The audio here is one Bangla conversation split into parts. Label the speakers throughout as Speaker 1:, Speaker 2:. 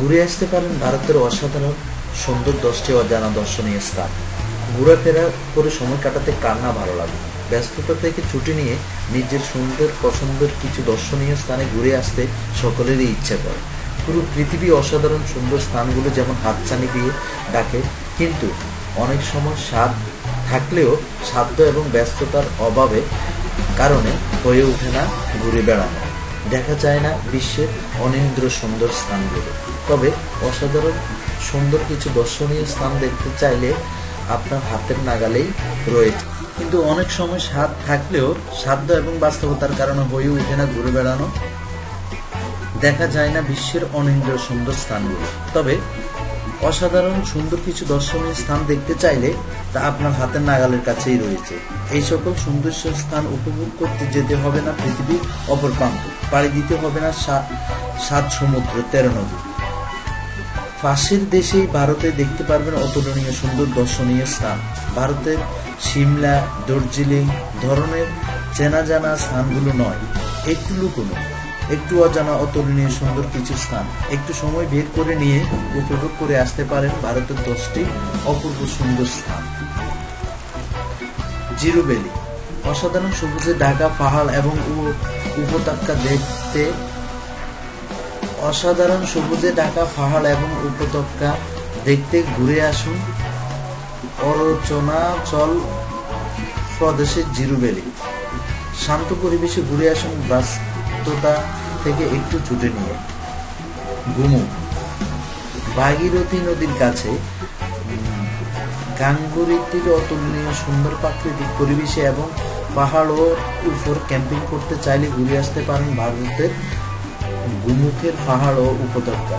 Speaker 1: ঘুরে আসতে পারেন ভারতের অসাধারণ সুন্দর দশটি অজানা দর্শনীয় স্থান। ঘোরাফেরা করে সময় কাটাতে কার না ভালো লাগে? ব্যস্ততা থেকে ছুটি নিয়ে নিজের সুন্দর, পছন্দের কিছু দর্শনীয় স্থানে ঘুরে আসতে সকলেরই ইচ্ছা করে। পুরো পৃথিবী অসাধারণ সুন্দর স্থানগুলো যেমন হাতছানি দিয়ে ডাকে, কিন্তু অনেক সময় স্বাদ থাকলেও সাধ্য এবং ব্যস্ততার অভাবে কারণে হয়ে ওঠে না ঘুরে বেড়ানো। দেখা যায় না বিশ্বের অনিন্দ্র সুন্দর স্থানগুলো। তবে অসাধারণ সুন্দর কিছু দর্শনীয় স্থান দেখতে চাইলে আপনার হাতের নাগালেই রয়েছে। কিন্তু অনেক সময় স্বাদ থাকলেও সাধ্য এবং বাস্তবতার কারণে হয়ে ওঠে না ঘুরে বেড়ানো। দেখা যায় না বিশ্বের অনিন্দ্র সুন্দর স্থানগুলো। তবে অসাধারণ সুন্দর কিছু দর্শনীয় স্থান দেখতে চাইলে তা আপনার হাতের নাগালের কাছেই রয়েছে। এই সকল সুন্দর স্থান উপভোগ করতে যেতে হবে না পৃথিবীর অপর প্রান্ত। পাড়ি দিতে হবে না সাত সমুদ্র, তেরো নদী। পাশের দেশেই ভারতে দেখতে পারবেন অতুলনীয় সুন্দর দর্শনীয় স্থান। ভারতের সিমলা, দার্জিলিং ধরনের চেনা জানা স্থানগুলো নয়, একটু লুকোনো। একটু অজানা অতুলনীয় সুন্দর কিছু স্থান। একটু সময় বের করে নিয়ে উপভোগ করে আসতে পারেন ভারতের দশটি অপূর্ব সুন্দর স্থান। জিরো ভ্যালি অসাধারণ সবুজে ঢাকা পাহাড় এবং উপত্যকা দেখতে অসাধারণ সবুজে ঢাকা পাহাড় এবং উপত্যকা দেখতে ঘুরে আসুন। অরচনাচল প্রদেশের জিরো ভ্যালি শান্ত পরিবেশে ঘুরে আসুন ব্যস্ততা থেকে একটু ছুটে নিয়ে। ঘুমু। ভাগীরথী নদীর কাছে গাঙ্গুরিটির অতুলনীয় সুন্দর প্রাকৃতিক পরিবেশে এবং পাহাড়ের উপর ক্যাম্পিং করতে চাইলে ঘুরে আসতে পারেন ভারতের গুমুখের পাহাড় ও উপত্যকা।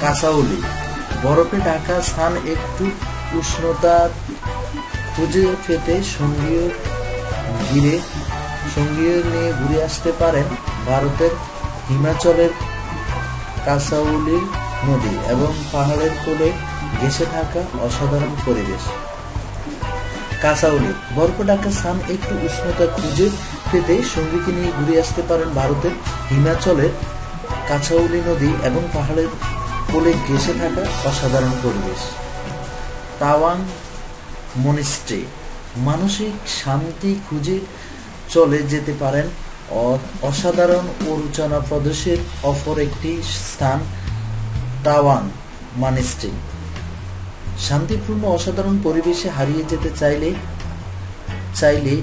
Speaker 1: কাসাউলি। বরফে ঢাকা স্থান একটু উষ্ণতা খুঁজে পেতে সঙ্গীয় ঘিরে সঙ্গীয় নিয়ে ঘুরে আসতে পারেন ভারতের হিমাচলের কাসাউলি নদী এবং পাহাড়ের কোলে ঘেসে থাকা অসাধারণ পরিবেশ। কাসাউলি, বরফ স্থান একটু উষ্ণতা খুঁজে পেতে সঙ্গীকে নিয়ে ঘুরে আসতে পারেন ভারতের হিমাচলের কাছাউলি নদী এবং পাহাড়ের কোলে ঘেসে থাকা অসাধারণ পরিবেশ। তাওয়াং মনিস্ট্রি, মানসিক শান্তি খুঁজে চলে যেতে পারেন। অসাধারণ অরুচনা প্রদেশের অপর একটি স্থান তাওয়াং মানিস্ট্রি। শান্তিপূর্ণ, অসাধারণ পরিবেশে হারিয়ে যেতে চাইলে চাইলে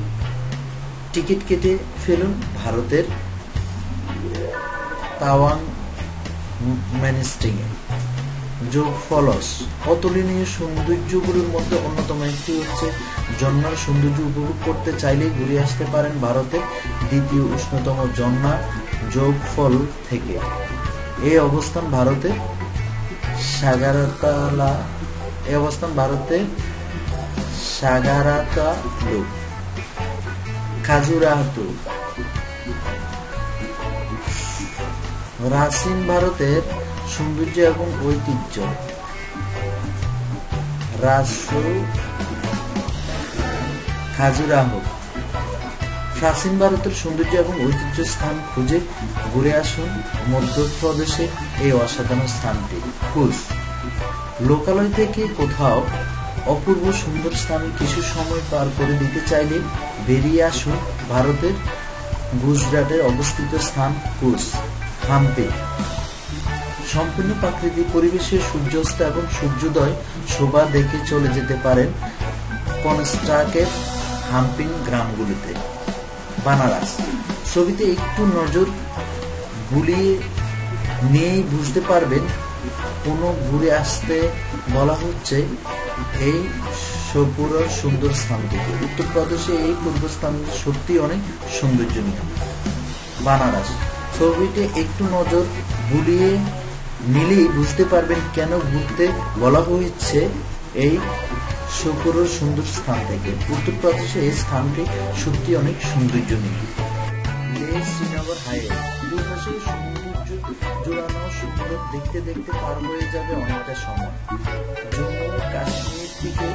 Speaker 1: টিকিট কেটে ফেলুন ভারতের তাওয়াং ম্যানিস্টিংয়ে যোগ ফলস অতুলনীয় সৌন্দর্যগুলোর মধ্যে অন্যতম একটি হচ্ছে জন্নার সৌন্দর্য উপভোগ করতে চাইলে ঘুরে আসতে পারেন ভারতের দ্বিতীয় উষ্ণতম জন্না যোগ ফল থেকে। এই অবস্থান ভারতের সাগারতালা, এই অবস্থান ভারতের সাগারাতা লুক খাজুরাহতু রাসিন ভারতের সৌন্দর্য এবং ঐতিহ্য। রাসু খাজুরাহ। প্রাচীন ভারতের সৌন্দর্য এবং ঐতিহ্য স্থান খুঁজে ঘুরে আসুন মধ্যপ্রদেশে এই অসাধারণ স্থানটি। কুস লোকালয় থেকে কোথাও অপূর্ব সুন্দর স্থানে কিছু সময় পার করে দিতে চাইলে বেরিয়ে আসুন ভারতের গুজরাটে অবস্থিত স্থান কুস হাম্পি। সম্পূর্ণ প্রাকৃতিক পরিবেশে সূর্যাস্ত এবং সূর্যোদয় শোভা দেখে চলে যেতে পারেন কনস্ট্রাকের হাম্পিং গ্রামগুলিতে, বানারস। ছবিতে একটু নজর গুলিয়ে নিয়েই বুঝতে পারবেন, কোনো ঘুরে আসতে বলা হচ্ছে এই সপুর সুন্দর স্থানটিকে। উত্তরপ্রদেশে এই পূর্ব স্থান সত্যি অনেক সৌন্দর্যনীয়। বানারস। ছবিতে একটু নজর বুলিয়ে নিলেই বুঝতে পারবেন কেন ঘুরতে বলা হয়েছে এই শুকুরের সুন্দর স্থান থেকে। উত্তরপ্রদেশে এই স্থানটি সত্যি অনেক সৌন্দর্যনীয় লেহ শ্রীনগর হাইওয়ে। দুপাশে সৌন্দর্য জোড়ানো সুন্দর দেখতে দেখতে পার হয়ে যাবে অনেকটা সময়। জম্মু কাশ্মীর থেকে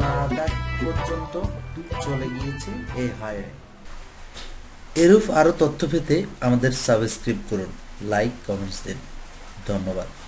Speaker 1: লাদাখ পর্যন্ত চলে গিয়েছে এই হাইওয়ে। এরূপ আরও তথ্য পেতে আমাদের সাবস্ক্রাইব করুন। লাইক কমেন্টস দিন ধন্যবাদ।